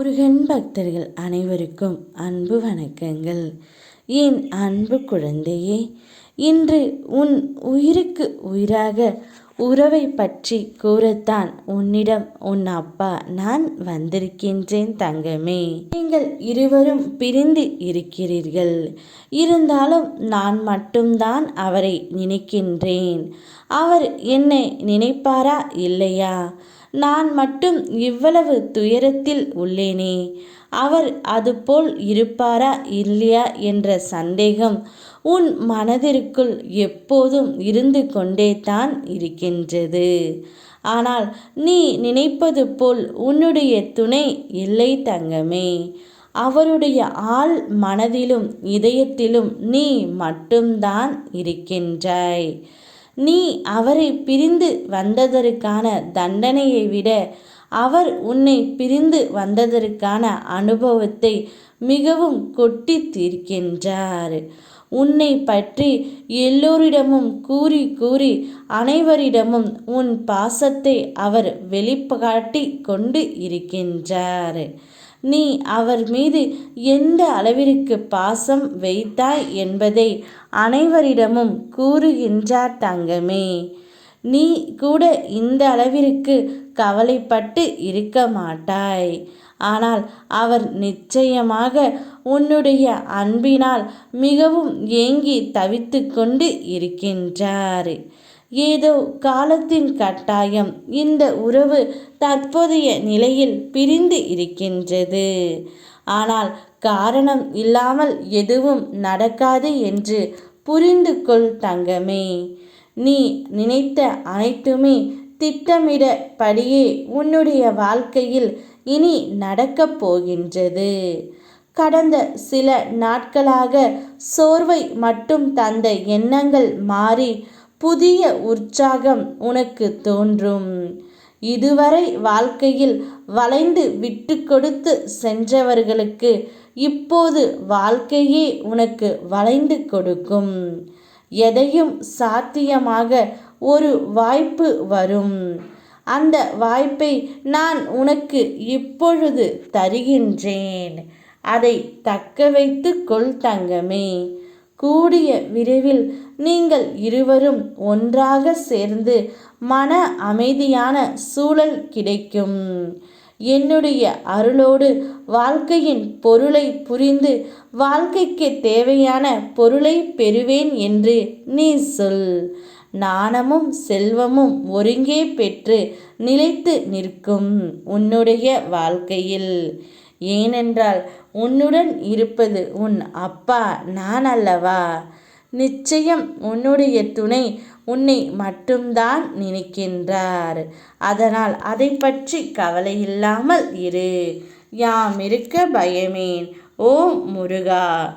முருகன் பக்தர்கள் அனைவருக்கும் அன்பு வணக்கங்கள். என் அன்பு குழந்தையே இன்று உன் உயிருக்கு உயிராக உறவை பற்றி கூறத்தான் உன்னிடம் உன் அப்பா நான் வந்திருக்கின்றேன் தங்கமே. நீங்கள் இருவரும் பிரிந்து இருக்கிறீர்கள். இருந்தாலும் நான் மட்டும்தான் அவரை நினைக்கின்றேன். அவர் என்னை நினைப்பாரா இல்லையா? நான் மட்டும் இவ்வளவு துயரத்தில் உள்ளேனே. அவர் அதுபோல் இருப்பாரா இல்லையா என்ற சந்தேகம் உன் மனதிற்குள் எப்போதும் இருந்து கொண்டே தான் இருக்கின்றது. ஆனால் நீ நினைப்பது போல் உன்னுடைய துணை இல்லை தங்கமே. அவருடைய ஆள் மனதிலும் இதயத்திலும் நீ மட்டும்தான் இருக்கின்றாய். நீ அவரை பிரிந்து வந்ததற்கான தண்டனையை விட அவர் உன்னை பிரிந்து வந்ததற்கான அனுபவத்தை மிகவும் கொட்டி தீர்க்கின்றார். உன்னை பற்றி எல்லோரிடமும் கூறி கூறி அனைவரிடமும் உன் பாசத்தை அவர் வெளிப்பாட்டி கொண்டு இருக்கின்றார். நீ அவர் மீது எந்த அளவிற்கு பாசம் வைத்தாய் என்பதை அனைவரிடமும் கூறுகின்றார் தங்கமே. நீ கூட இந்த அளவிற்கு கவலைப்பட்டு இருக்க மாட்டாய். ஆனால் அவர் நிச்சயமாக உன்னுடைய அன்பினால் மிகவும் ஏங்கி தவித்து கொண்டு இருக்கின்றார். ஏதோ காலத்தின் கட்டாயம் இந்த உறவு தற்போதைய நிலையில் பிரிந்து இருக்கின்றது. ஆனால் காரணம் இல்லாமல் எதுவும் நடக்காது என்று புரிந்து கொள் தங்கமே. நீ நினைத்த அனைத்துமே திட்டமிடப்படியே உன்னுடைய வாழ்க்கையில் இனி நடக்கப் போகின்றது. கடந்த சில நாட்களாக சோர்வை மட்டும் தந்த எண்ணங்கள் மாறி புதிய உற்சாகம் உனக்கு தோன்றும். இதுவரை வாழ்க்கையில் வளைந்து விட்டு கொடுத்து சென்றவர்களுக்கு இப்போது வாழ்க்கையே உனக்கு வளைந்து கொடுக்கும். எதையும் சாத்தியமாக ஒரு வாய்ப்பு வரும். அந்த வாய்ப்பை நான் உனக்கு இப்பொழுது தருகின்றேன். அதை தக்க வைத்து கொள் தங்கமே. கூடிய விரைவில் நீங்கள் இருவரும் ஒன்றாக சேர்ந்து மன அமைதியான சூழல் கிடைக்கும். என்னுடைய அருளோடு வாழ்க்கையின் பொருளை புரிந்து வாழ்க்கைக்கு தேவையான பொருளை பெறுவேன் என்று நீ சொல். நாணமும் செல்வமும் ஒருங்கே பெற்று நிலைத்து நிற்கும் உன்னுடைய வாழ்க்கையில். ஏனென்றால் உன்னுடன் இருப்பது உன் அப்பா நான் அல்லவா? நிச்சயம் உன்னுடைய துணை உன்னை மட்டும்தான் நினைக்கின்றார். அதனால் அதை பற்றி கவலை இல்லாமல் இரு. யாம் இருக்க பயமேன். ஓம் முருகா.